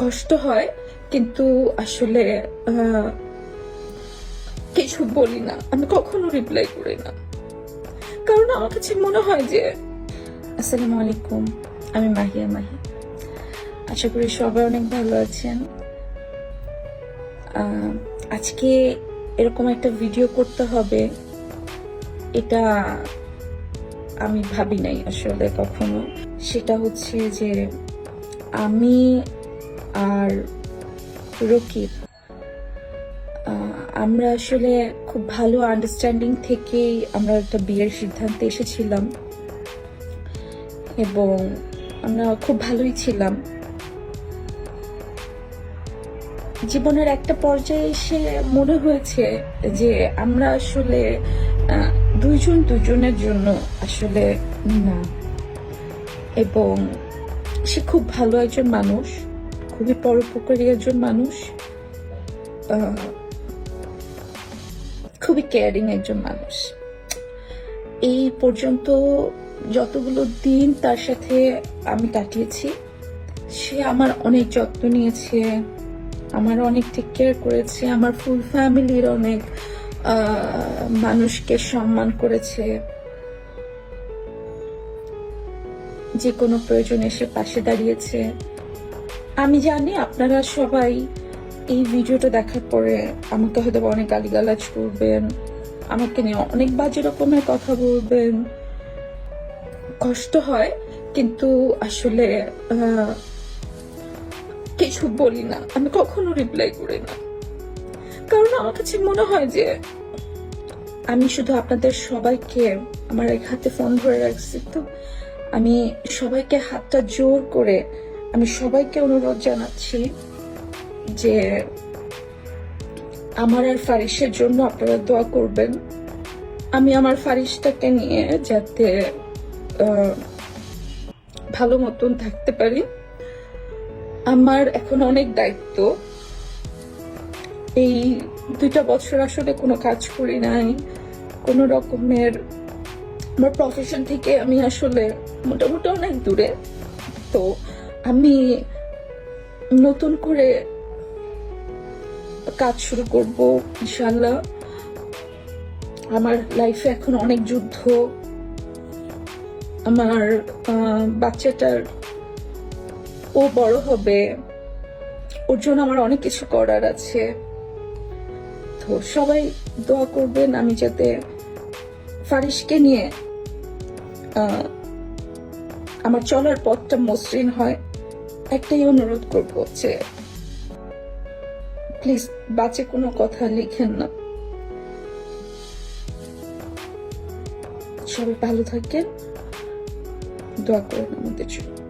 কষ্ট হয়, কিন্তু আসলে কিছু বলি না। আমি কখনো রিপ্লাই করি না। কারণ আমার কাছে মনে হয় যে, আসসালামু আলাইকুম, আমি মাহিয়া মাহি। আশা করি সবাই অনেক ভালো আছেন। আজকে এরকম একটা ভিডিও করতে হবে, এটা আমি ভাবি নাই আসলে কখনো। সেটা হচ্ছে যে, আমি আর রকিব আমরা আসলে খুব ভালো আন্ডারস্ট্যান্ডিং থেকেই আমরা একটা বিয়ের সিদ্ধান্তে এসেছিলাম এবং আমরা খুব ভালোই ছিলাম। জীবনের একটা পর্যায়ে এসে মনে হয়েছে যে আমরা আসলে দুইজন দুজনের জন্য আসলে না। এবং সে খুব ভালো একজন মানুষ। খুবই পরোপকারী একজন মানুষ খুবই কেয়ারিং একজন মানুষ। এই পর্যন্ত যতগুলো দিন তার সাথে আমি কাটিয়েছি, সে আমার অনেক যত্ন নিয়েছে, আমার অনেক টেক কেয়ার করেছে, আমার ফুল ফ্যামিলির অনেক মানুষকে সম্মান করেছে। যে কোনো প্রয়োজনে এসে পাশে দাঁড়িয়েছে। আমি জানি আপনারা সবাই এই ভিডিওটা দেখার পরে আমাকে হয়তো অনেক গালিগালাজ করবেন, আমাকে নিয়ে অনেক বাজে রকমের কথা বলবেন। কষ্ট হয়, কিন্তু আসলে কিছু বলি না। আমি কখনো রিপ্লাই করি না। কারণ আমার কাছে মনে হয় যে আমি শুধু আপনাদের সবাইকে, আমার এক হাতে ফোন ধরে রাখছি তো। আমি সবাইকে হাতটা জোর করে আমি সবাইকে অনুরোধ জানাচ্ছি যে আমার আর ফারিসের জন্য আপনারা দোয়া করবেন। আমি আমার ফারিসটাকে নিয়ে যাতে ভালো মতন থাকতে পারি। আমার এখন অনেক দায়িত্ব। এই দুইটা বছর আসলে কোনো কাজ করি নাই। কোনো রকমের আমার প্রফেশন থেকে আমি আসলে মোটামুটি অনেক দূরে। তো আমি নতুন করে কাজ শুরু করব ইনশাল্লাহ আমার লাইফে এখন অনেক যুদ্ধ। আমার বাচ্চাটার ও বড় হবে। ওর জন্য আমার অনেক কিছু করার আছে। তো সবাই দোয়া করবেন আমি যাতে ফারিসকে নিয়ে আমার চলার পথটা মসৃণ হয়। একটাই অনুরোধ করব যে প্লিজ বাজে কোনো কথা লিখেন না। সবাই ভালো থাকেন। দোয়া করেন আমাদের জন্য।